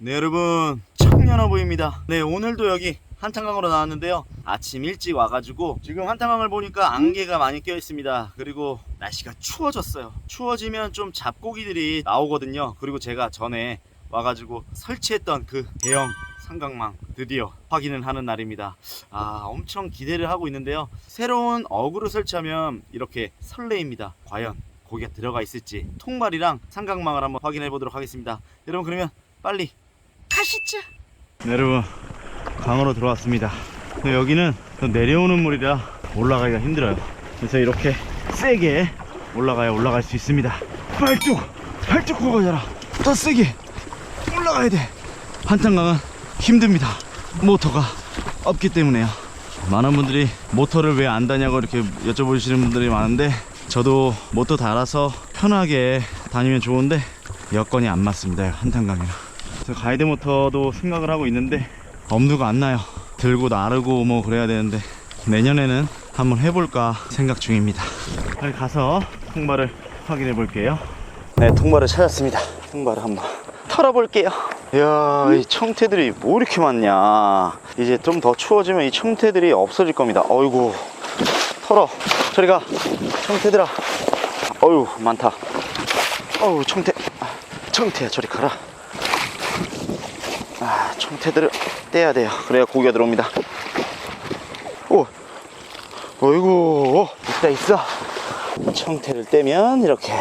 네 여러분. 청년어부입니다. 네 오늘도 여기 한탄강으로 나왔는데요. 아침 일찍 와가지고 지금 한탄강을 보니까 안개가 많이 껴 있습니다. 그리고 날씨가 추워졌어요. 추워지면 좀 잡고기들이 나오거든요. 그리고 제가 전에 와가지고 설치했던 그 대형 삼각망 드디어 확인을 하는 날입니다. 아 엄청 기대를 하고 있는데요. 새로운 어구를 설치하면 이렇게 설레입니다. 과연 고기가 들어가 있을지 통발이랑 삼각망을 한번 확인해 보도록 하겠습니다. 여러분 그러면 빨리 가시죠. 네, 여러분 강으로 들어왔습니다. 근데 여기는 내려오는 물이라 올라가기가 힘들어요. 그래서 이렇게 세게 올라가야 올라갈 수 있습니다. 발뚝 발뚝 구가자라 더 세게 올라가야 돼. 한탄강은 힘듭니다. 모터가 없기 때문에요. 많은 분들이 모터를 왜 안 다냐고 이렇게 여쭤보시는 분들이 많은데 저도 모터 달아서 편하게 다니면 좋은데 여건이 안 맞습니다. 한탄강이랑. 그래서 가이드 모터도 생각을 하고 있는데 엄두가 안 나요. 들고 나르고 뭐 그래야 되는데 내년에는 한번 해볼까 생각 중입니다. 빨리 가서 통발을 확인해 볼게요. 네, 통발을 찾았습니다. 통발을 한번 털어볼게요. 이야, 이 청태들이 뭐 이렇게 많냐. 이제 좀 더 추워지면 이 청태들이 없어질 겁니다. 어이구, 털어. 저리 가. 청태들아. 어휴, 많다. 어우, 청태. 아, 청태야, 저리 가라. 아, 청태들을 떼야 돼요. 그래야 고기가 들어옵니다. 오, 어이구, 오, 있다 있어. 청태를 떼면 이렇게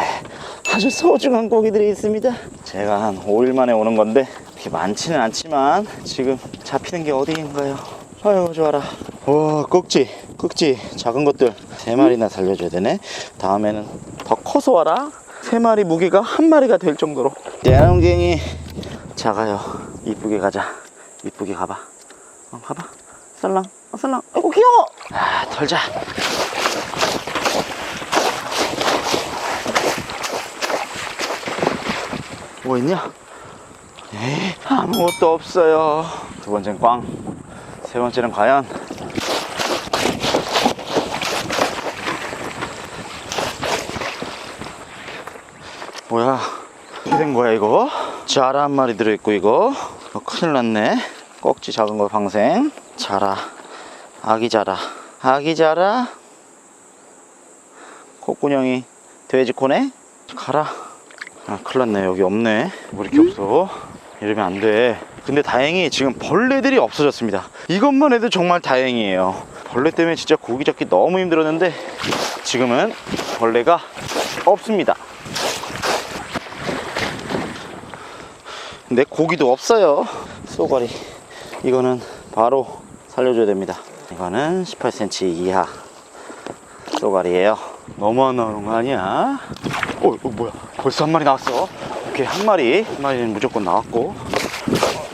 아주 소중한 고기들이 있습니다. 제가 한 5일 만에 오는 건데 그렇게 많지는 않지만 지금 잡히는 게 어디인가요? 아유 좋아라. 와 꼭지, 꼭지 작은 것들 세 마리나 살려줘야 되네. 다음에는 더 커서 와라. 세 마리 무게가 한 마리가 될 정도로. 대농갱이 작아요. 이쁘게 가자. 이쁘게 가봐. 어, 가봐. 썰랑, 어, 썰랑. 아이고 귀여워. 아 털자. 뭐 있냐? 에이, 아무것도 없어요. 두 번째는 꽝. 세 번째는 과연? 뭐야? 어떻게 된 거야, 이거? 자라 한 마리 들어있고, 이거. 어, 큰일 났네. 꺽지 작은 거 방생. 자라. 아기 자라. 아기 자라. 콧구녕이 돼지 코네? 가라. 아, 큰일 났네. 여기 없네. 뭐 이렇게 없어. 이러면 안 돼. 근데 다행히 지금 벌레들이 없어졌습니다. 이것만 해도 정말 다행이에요. 벌레 때문에 진짜 고기 잡기 너무 힘들었는데 지금은 벌레가 없습니다. 근데 고기도 없어요. 쏘가리. 이거는 바로 살려줘야 됩니다. 이거는 18cm 이하 쏘가리예요. 너무 안 나오는 거 아니야? 어, 이거 뭐야? 벌써 한 마리 나왔어. 오케이, 한 마리. 한 마리는 무조건 나왔고.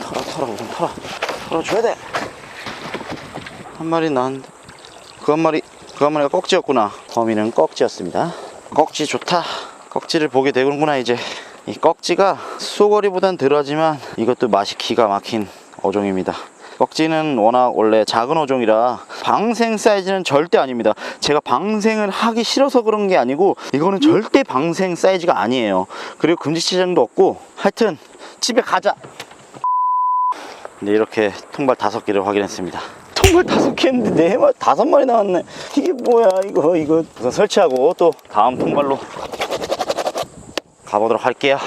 털어, 털어, 우선 털어. 털어줘야 돼. 한 마리 나왔는데. 그 한 마리, 그 한 마리가 꺽지였구나. 범인은 꺽지였습니다. 꺽지 좋다. 꺽지를 보게 되는구나, 이제. 이 꺽지가 수거리보단 덜하지만 이것도 맛이 기가 막힌 어종입니다. 꺽지는 워낙 원래 작은 어종이라 방생 사이즈는 절대 아닙니다. 제가 방생을 하기 싫어서 그런 게 아니고 이거는 절대 방생 사이즈가 아니에요. 그리고 금지치장도 없고 하여튼 집에 가자. 네, 이렇게 통발 다섯 개를 확인했습니다. 통발 다섯 개 했는데 네 마리 다섯 마리 나왔네. 이게 뭐야 이거 이거 우선 설치하고 또 다음 통발로 가보도록 할게요.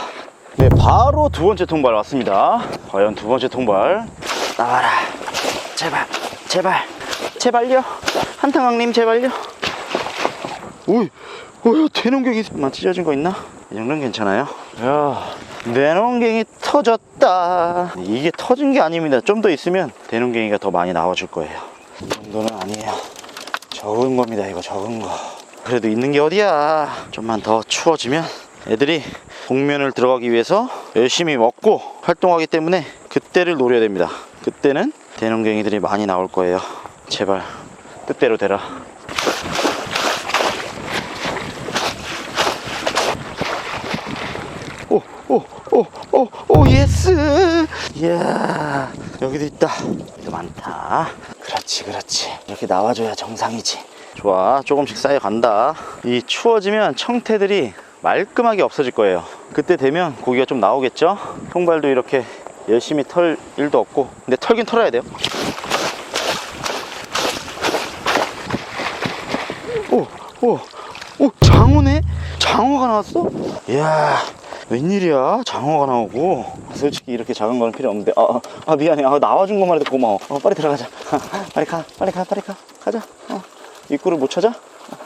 네, 바로 두 번째 통발 왔습니다. 과연 두 번째 통발 나와라. 제발, 제발, 제발요. 한탕왕님 제발요. 오이, 오야 대농갱이만 찢어진 거 있나? 이 정도는 괜찮아요. 야, 대농갱이 터졌다. 이게 터진 게 아닙니다. 좀 더 있으면 대농갱이가 더 많이 나와줄 거예요. 이 정도는 아니에요. 적은 겁니다. 이거 적은 거. 그래도 있는 게 어디야. 좀만 더 추워지면 애들이 동면을 들어가기 위해서 열심히 먹고 활동하기 때문에 그때를 노려야 됩니다. 그때는 대농갱이들이 많이 나올 거예요. 제발 뜻대로 되라. 오, 오, 오, 오, 오, 예스! 이야, 여기도 있다. 또 많다. 그렇지, 그렇지. 이렇게 나와줘야 정상이지. 좋아, 조금씩 쌓여간다. 이 추워지면 청태들이 말끔하게 없어질 거예요. 그때 되면 고기가 좀 나오겠죠? 통발도 이렇게 열심히 털 일도 없고 근데 털긴 털어야 돼요 오, 오, 오, 장어네? 장어가 나왔어? 이야, 웬일이야? 장어가 나오고. 솔직히 이렇게 작은 거는 필요 없는데. 아, 아, 아, 미안해. 아, 나와준 것만 해도 고마워. 어, 빨리 들어가자. 빨리 가, 빨리 가, 빨리 가. 가자. 어, 입구를 못 찾아?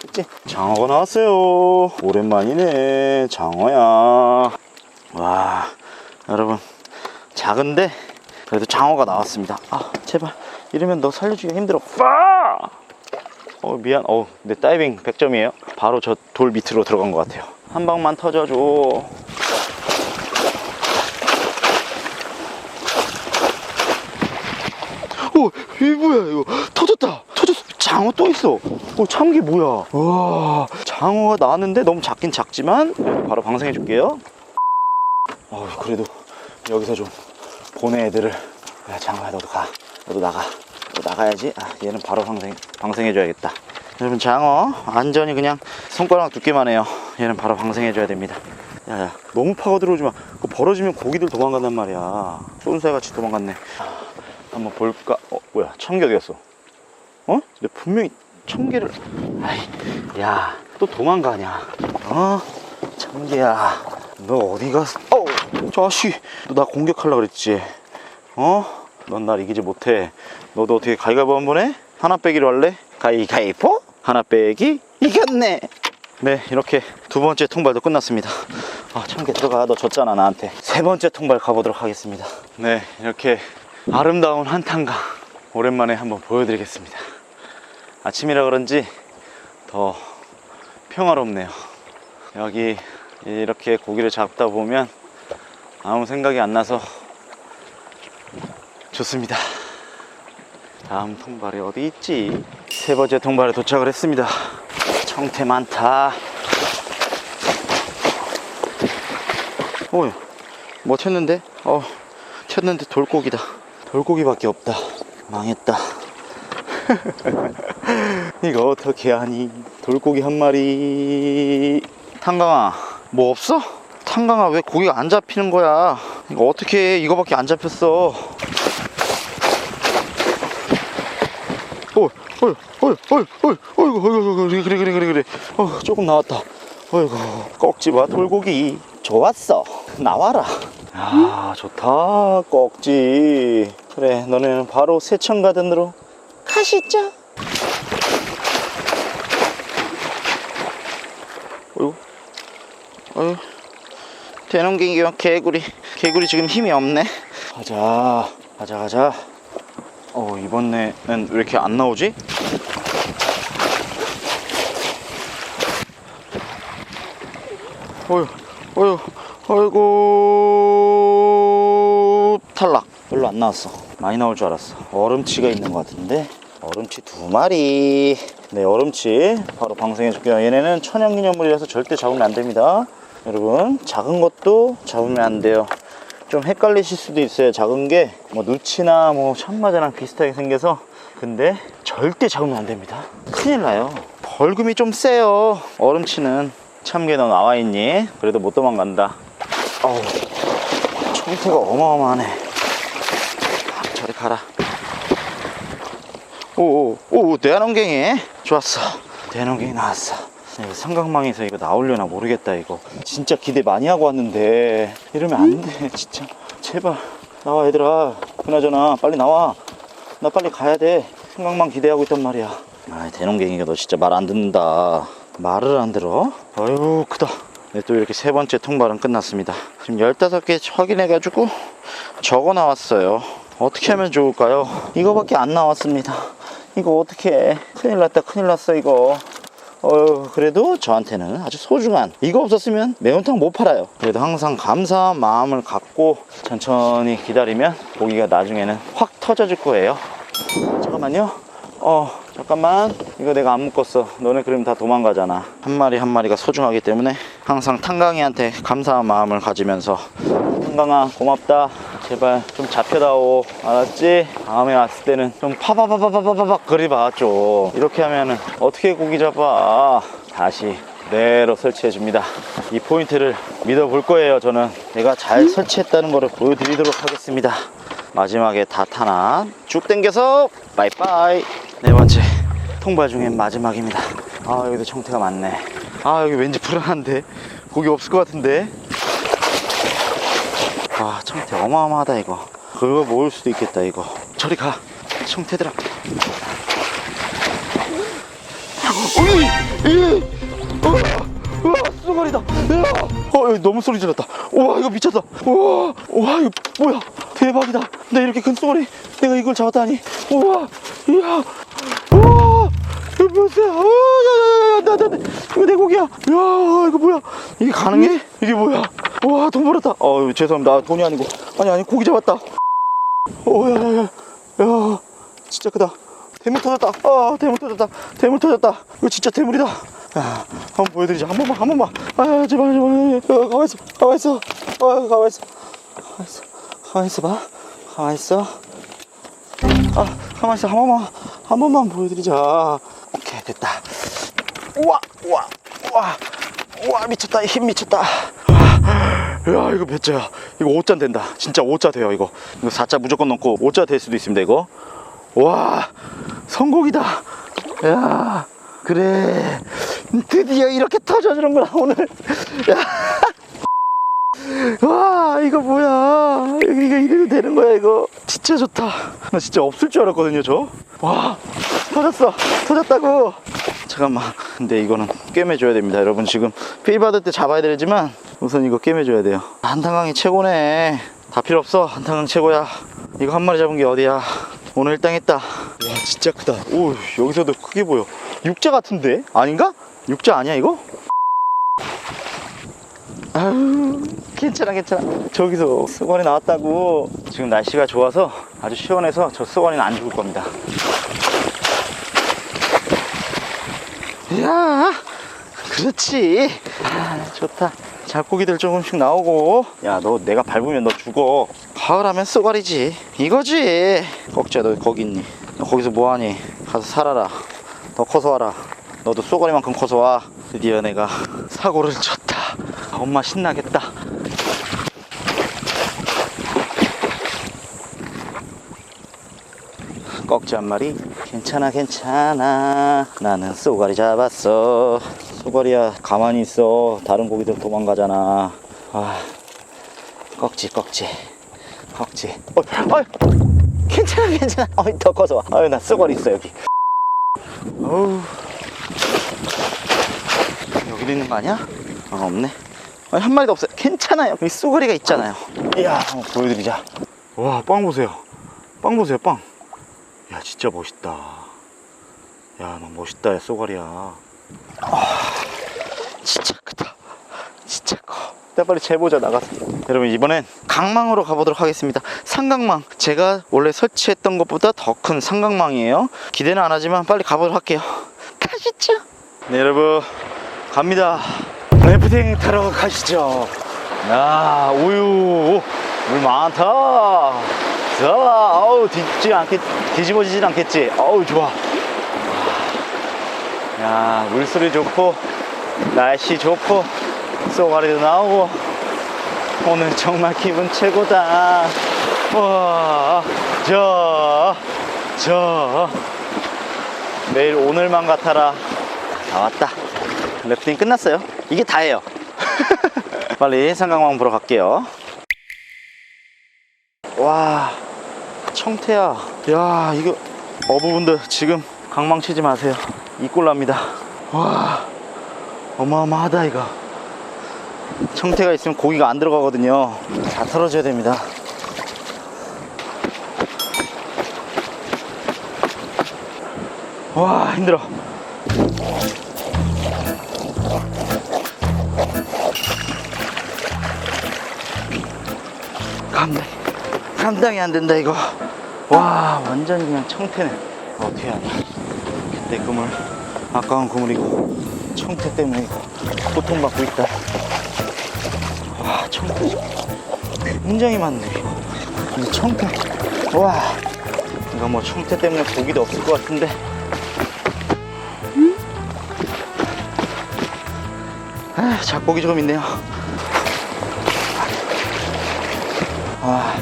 아, 그치? 장어가 나왔어요. 오랜만이네. 장어야. 와, 여러분. 작은데, 그래도 장어가 나왔습니다. 아, 제발. 이러면 너 살려주기가 힘들어. 빠! 어 미안 어내 다이빙 100점이에요 바로 저 돌 밑으로 들어간 것 같아요 한 방만 터져줘 오 이게 뭐야 이거 터졌다 터졌어 장어 또 있어. 어 참게 뭐야. 와 장어가 나왔는데 너무 작긴 작지만 바로 방생해 줄게요. 어 그래도 여기서 좀 보내 애들을 야 장어야 너도 가. 너도 나가. 너 나가야지. 아 얘는 바로 방생 방생해 줘야겠다. 여러분 장어 안전히 그냥 손가락 두께만 해요. 얘는 바로 방생해 줘야 됩니다. 야야 너무 파고 들어오지 마. 그거 벌어지면 고기들 도망간단 말이야. 쏜새같이 도망갔네. 아, 한번 볼까? 어 뭐야? 갔어 어? 근데 분명히 청개를. 아이 야또 도망가냐 어? 청개야. 너 어디 갔어? 어 자식. 너 나 공격하려 그랬지. 어? 넌 날 이기지 못해. 너도 어떻게 가위가위보 한 번 해? 하나 빼기로 할래? 가위가위보? 하나 빼기? 이겼네. 네 이렇게 두 번째 통발도 끝났습니다. 아 참게 들어가. 너 졌잖아 나한테. 세 번째 통발 가보도록 하겠습니다. 네 이렇게 아름다운 한탄강 오랜만에 한번 보여드리겠습니다 아침이라 그런지 더 평화롭네요 여기 이렇게 고기를 잡다 보면 아무 생각이 안 나서 좋습니다 다음 통발이 어디 있지? 세 번째 통발에 도착을 했습니다. 청태 많다. 오, 뭐 튀었는데? 어, 튀었는데 돌고기다. 돌고기밖에 없다. 망했다. 이거 어떻게 하니? 돌고기 한 마리. 탄강아, 뭐 없어? 탄강아, 왜 고기가 안 잡히는 거야? 이거 어떻게 해? 이거밖에 안 잡혔어. 어, 어, 어, 어, 어, 어이구, 그래, 그래, 그래, 그래, 그래. 어, 조금 나왔다. 어이구, 꺽지와 돌고기. 좋았어. 나와라. 아, 좋다, 꺽지. 그래, 너는 바로 세천가든으로 가시죠. 어이구, 어이구. 대농갱이와 개구리. 개구리 지금 힘이 없네. 가자, 가자, 가자. 어 이번에는 왜 이렇게 안 나오지? 어휴 어휴 어이구 탈락 별로 안 나왔어 많이 나올 줄 알았어 얼음치가 있는 것 같은데 얼음치 두 마리 네 얼음치 바로 방생해 줄게요 얘네는 천연기념물이라서 절대 잡으면 안 됩니다 여러분 작은 것도 잡으면 안 돼요 좀 헷갈리실 수도 있어요. 작은 게 뭐 누치나 뭐 참마자랑 비슷하게 생겨서 근데 절대 잡으면 안 됩니다. 큰일 나요. 벌금이 좀 세요. 얼음치는 참게 너 나와 있니? 그래도 못 도망간다. 어우, 청태가 어마어마하네. 가라. 오오 오 대한원갱이. 좋았어. 대한원갱이 나왔어. 이거 삼각망에서 이거 나오려나 모르겠다 이거. 진짜 기대 많이 하고 왔는데. 이러면 안 돼 진짜. 제발. 나와 얘들아. 그나저나 빨리 나와. 나 빨리 가야 돼. 삼각망 기대하고 있단 말이야. 아 대농갱이가 너 진짜 말 안 듣는다. 말을 안 들어? 어휴 크다. 네, 또 이렇게 세 번째 통발은 끝났습니다. 지금 15개 확인해가지고 적어 나왔어요 어떻게 하면 좋을까요? 이거밖에 안 나왔습니다. 이거 어떻게 해? 큰일 났다 큰일 났어 이거. 어, 그래도 저한테는 아주 소중한 이거 없었으면 매운탕 못 팔아요. 그래도 항상 감사한 마음을 갖고 천천히 기다리면 고기가 나중에는 확 터져줄 거예요. 잠깐만요. 어 잠깐만. 이거 내가 안 묶었어. 너네 그러면 다 도망가잖아. 한 마리 한 마리가 소중하기 때문에 항상 탄강이한테 감사한 마음을 가지면서. 탄강아 고맙다 제발 좀 잡혀다오 알았지? 다음에 왔을 때는 좀 파바바바바바박 그리봐 좀 이렇게 하면은 어떻게 고기 잡아 다시 그대로 설치해 줍니다. 이 포인트를 믿어 볼 거예요. 저는 내가 잘 설치했다는 것을 보여드리도록 하겠습니다. 마지막에 다 타나 쭉 당겨서 빠이빠이. 네 번째 통발 중에 마지막입니다. 아 여기도 청태가 많네. 아 여기 왠지 불안한데 고기 없을 것 같은데. 아 청태 어마어마하다 이거. 그거 모을 수도 있겠다 이거. 저리 가 청태들아. 어, 우와, 쏘가리다. 어, 너무 소리 질렀다. 우와, 이거 미쳤다. 우와, 우와, 이거 뭐야? 대박이다. 나 이렇게 큰 쏘가리, 내가 이걸 잡았다니. 우와, 이야, 우와, 이거 뭐야? 어, 야, 야, 야, 나, 나, 나, 이거 내 고기야. 야, 이거 뭐야? 이게 가능해? 이게 뭐야? 우와, 돈 벌었다. 어, 죄송합니다. 아, 돈이 아니고. 아니, 아니, 고기 잡았다. 오, 야, 야, 야, 야, 진짜 크다. 대물 터졌다. 아, 대물 터졌다. 대물 터졌다. 이거 진짜 대물이다. 야, 한번 보여드리자. 한 번만, 한 번만. 아, 제발, 제발. 야, 가만 있어, 가만 있어. 아, 가만 있어. 가만 있어. 가만 있어 봐. 가만 있어. 아, 가만 있어. 한 번만, 한 번만 보여드리자. 오케이, 됐다. 우와, 우와, 우와, 우와, 미쳤다. 힘 미쳤다. 야 이거 몇 자야? 이거 5자 된다. 진짜 5자 돼요 이거. 이거 4자 무조건 넘고 5자 될 수도 있습니다 이거. 와 성공이다. 야 그래. 드디어 이렇게 터져주는구나 오늘. 야. 와 이거 뭐야? 이거 이래도 되는 거야 이거? 진짜 좋다. 나 진짜 없을 줄 알았거든요 저와 터졌어. 터졌다고. 잠깐만. 근데 이거는 꿰매줘야 됩니다 여러분. 지금 필 받을 때 잡아야 되지만 우선 이거 꿰매줘야 돼요. 한탄강이 최고네. 다 필요 없어. 한탄강 최고야. 이거 한 마리 잡은 게 어디야? 오늘 일당 했다. 와 진짜 크다. 오 여기서도 크게 보여. 육자 같은데? 아닌가? 육자 아니야 이거? 아유 괜찮아 괜찮아. 저기서 수건이 나왔다고. 지금 날씨가 좋아서 아주 시원해서 저 수건이는 안 죽을 겁니다. 야 그렇지. 아, 좋다 잡고기들 조금씩 나오고. 야 너 내가 밟으면 너 죽어. 가을하면 쏘가리지. 이거지. 꺽지야 너 거기 있니? 너 거기서 뭐하니? 가서 살아라. 더 커서 와라. 너도 쏘가리만큼 커서 와. 드디어 내가 사고를 쳤다. 엄마 신나겠다. 꺽지 한 마리. 괜찮아 괜찮아. 나는 쏘가리 잡았어 쏘가리야 가만히 있어. 다른 고기들 도망가잖아. 아 꺽지 꺽지 꺽지. 어, 어, 괜찮아 괜찮아. 어이 더 커서 와. 아유 나 쏘가리 있어 여기. 어우. 여기도 있는 거 아니야? 아 없네. 아니, 한 마리도 없어요. 괜찮아요. 여기 쏘가리가 있잖아요. 이야 한번 보여드리자. 와 빵 보세요. 빵 보세요 빵. 야 진짜 멋있다. 야 너 멋있다 야 쏘가리야. 아 진짜 크다. 진짜 커. 일단 빨리 재보자 나가서. 여러분 이번엔 강망으로 가보도록 하겠습니다. 삼각망. 제가 원래 설치했던 것보다 더 큰 삼각망이에요. 기대는 안 하지만 빨리 가보도록 할게요. 가시죠. 네 여러분. 갑니다. 래프팅 타러 가시죠. 야 우유. 물 많다. 자 어우 뒤집지 않겠 뒤집어지진 않겠지. 어우 좋아 야 물소리 좋고 날씨 좋고 쏘가리도 나오고 오늘 정말 기분 최고다. 와저저. 매일 오늘만 같아라. 다 왔다. 래프팅 끝났어요? 이게 다예요. 빨리 삼각망 보러 갈게요. 와 청태야. 야 이거 어부분들 지금 강망 치지 마세요 이꼴 납니다. 와 어마어마하다 이거. 청태가 있으면 고기가 안 들어가거든요. 다 털어줘야 됩니다. 와 힘들어. 감당 감당이 안 된다 이거. 와 완전히 그냥 청태네. 어떻게 하냐 그때 그물 아까운 그물이고 청태 때문에 고통받고 있다. 와 청태. 굉장히 많네. 이 청태. 와. 이거 뭐 청태 때문에 고기도 없을 것 같은데. 아, 작곡이 좀 있네요. 아,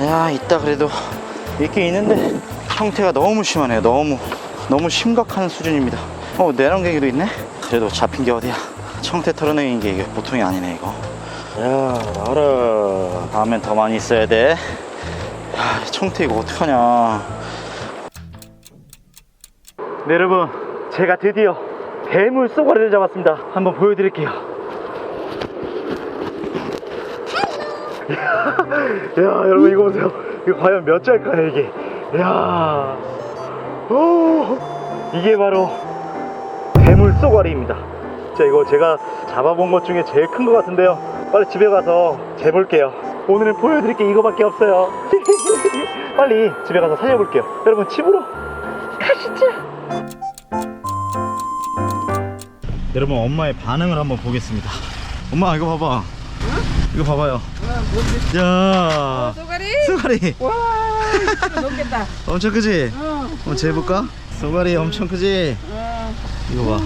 야, 있다 그래도. 있긴 있는데 형태가 너무 심하네요. 너무 너무 심각한 수준입니다. 어, 내랑갱이도 있네. 그래도 잡힌 게 어디야? 청태 털어내긴 게 이게 보통이 아니네 이거. 야, 나라. 다음엔 더 많이 있어야 돼. 야, 청태 이거 어떡하냐. 네, 여러분, 제가 드디어 대물 쏘가리를 잡았습니다. 한번 보여드릴게요. 야, 여러분 이거 보세요. 이거 과연 몇 자일까요, 이게? 야, 오, 이게 바로 대물 쏘가리입니다. 자, 이거 제가 잡아본 것 중에 제일 큰 것 같은데요. 빨리 집에 가서 재볼게요. 오늘은 보여드릴 게 이거밖에 없어요. 빨리 집에 가서 살려볼게요. 여러분, 집으로 가시죠. 여러분 엄마의 반응을 한번 보겠습니다. 엄마 이거 봐봐. 이거 봐봐요. 야, 쏘가리? 쏘가리 와, 이거 넘겠다. 엄청 크지? 어, 한번 재볼까? 쏘가리 엄청 크지? 어, 이거 봐.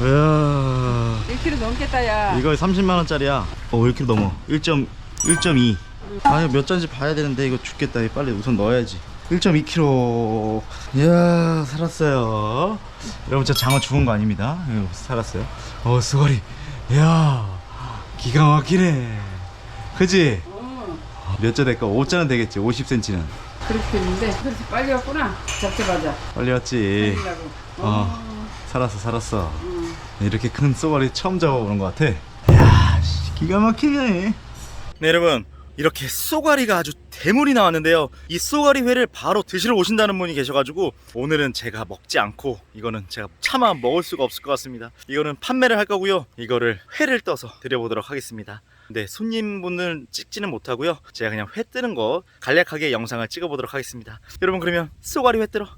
이야, 1kg 넘겠다, 야. 이거 30만 원짜리야. 어, 1kg 넘어. 1.1.2. 아니 몇 잔지 봐야 되는데 이거 죽겠다. 이거 빨리 우선 넣어야지. 1.2kg. 이야, 살았어요. 여러분 저 장어 죽은 거 아닙니다. 이거 살았어요. 어, 쏘가리. 이야, 기가 막히네. 그지? 어, 몇자 될까? 5자는 되겠지. 50cm는. 그렇게 했는데. 그래서 빨리 왔구나. 잡자마자. 빨리 왔지. 살리려고. 어, 살았어, 살았어. 음. 이렇게 큰 쏘가리 처음 잡아보는 것 같아. 이야, 씨, 기가 막히네. 네, 여러분. 이렇게 쏘가리가 아주 대물이 나왔는데요. 이 쏘가리 회를 바로 드시러 오신다는 분이 계셔가지고 오늘은 제가 먹지 않고 이거는 제가 차마 먹을 수가 없을 것 같습니다. 이거는 판매를 할 거고요. 이거를 회를 떠서 드려보도록 하겠습니다. 네, 손님분은 찍지는 못하고요. 제가 그냥 회 뜨는 거 간략하게 영상을 찍어보도록 하겠습니다. 여러분 그러면 쏘가리 회 뜨러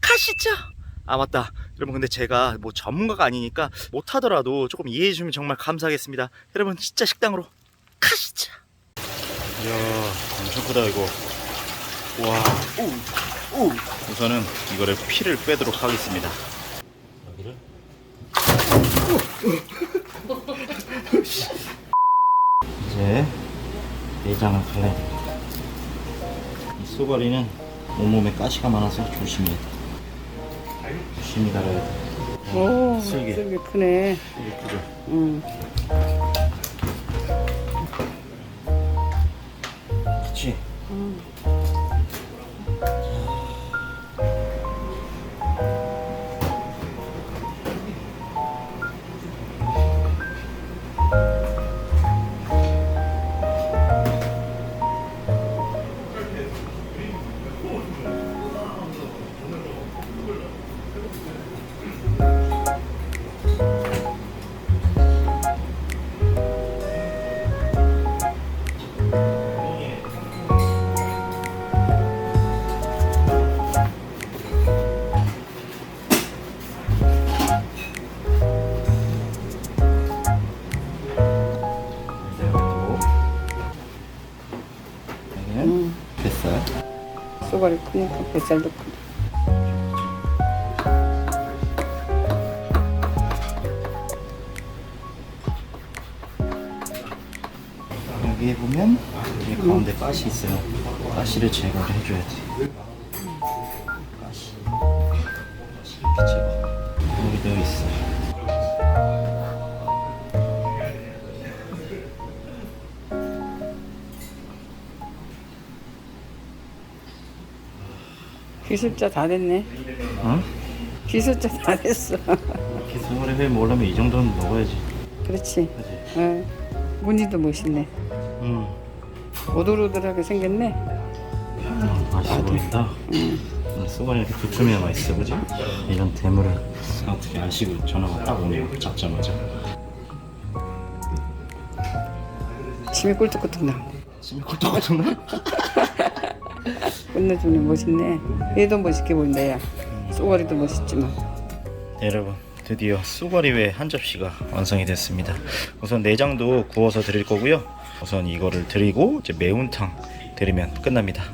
가시죠. 아 맞다 여러분 근데 제가 뭐 전문가가 아니니까 못하더라도 조금 이해해 주시면 정말 감사하겠습니다 여러분 진짜 식당으로 가시죠 이야 엄청 크다 이거 와 오, 오. 우선은 이거를 피를 빼도록 하겠습니다 여기를 이제 내장을 갈라야 됩니다 이 쏘가리는 온몸에 가시가 많아서 조심해야 돼 조심히 갈아야 돼 오, 슬기. 슬기 크네. 이게 크죠 응. 그치 응. 뱃살도 크네. 여기에 보면 여기 가운데 가시 있어요. 가시를 제거를 해줘야 돼 가시. 이렇게 제거 여기 되어 있어 기술자 다 됐네. 어? 기술자 다 됐어. 소머리 회 먹으려면 이 정도는 먹어야지 그렇지. 그지? 응. 무늬도 멋있네. 응 오돌오돌하게 생겼네. 맛있어 보인다 쏘가리 이렇게 두툼해야 맛있어 그지? 이런 대물을 어떻게 아시고 전화가 딱 오네요 잡자마자 침이 꿀떡꿀떡 나. 침이 꼴떡꼴떡 나? 끝내주네 멋있네. 얘도 멋있게 보인다 야. 쏘가리도 멋있지만. 네, 여러분 드디어 쏘가리회 한 접시가 완성이 됐습니다 우선 내장도 구워서 드릴 거고요 우선 이거를 드리고 이제 매운탕 드리면 끝납니다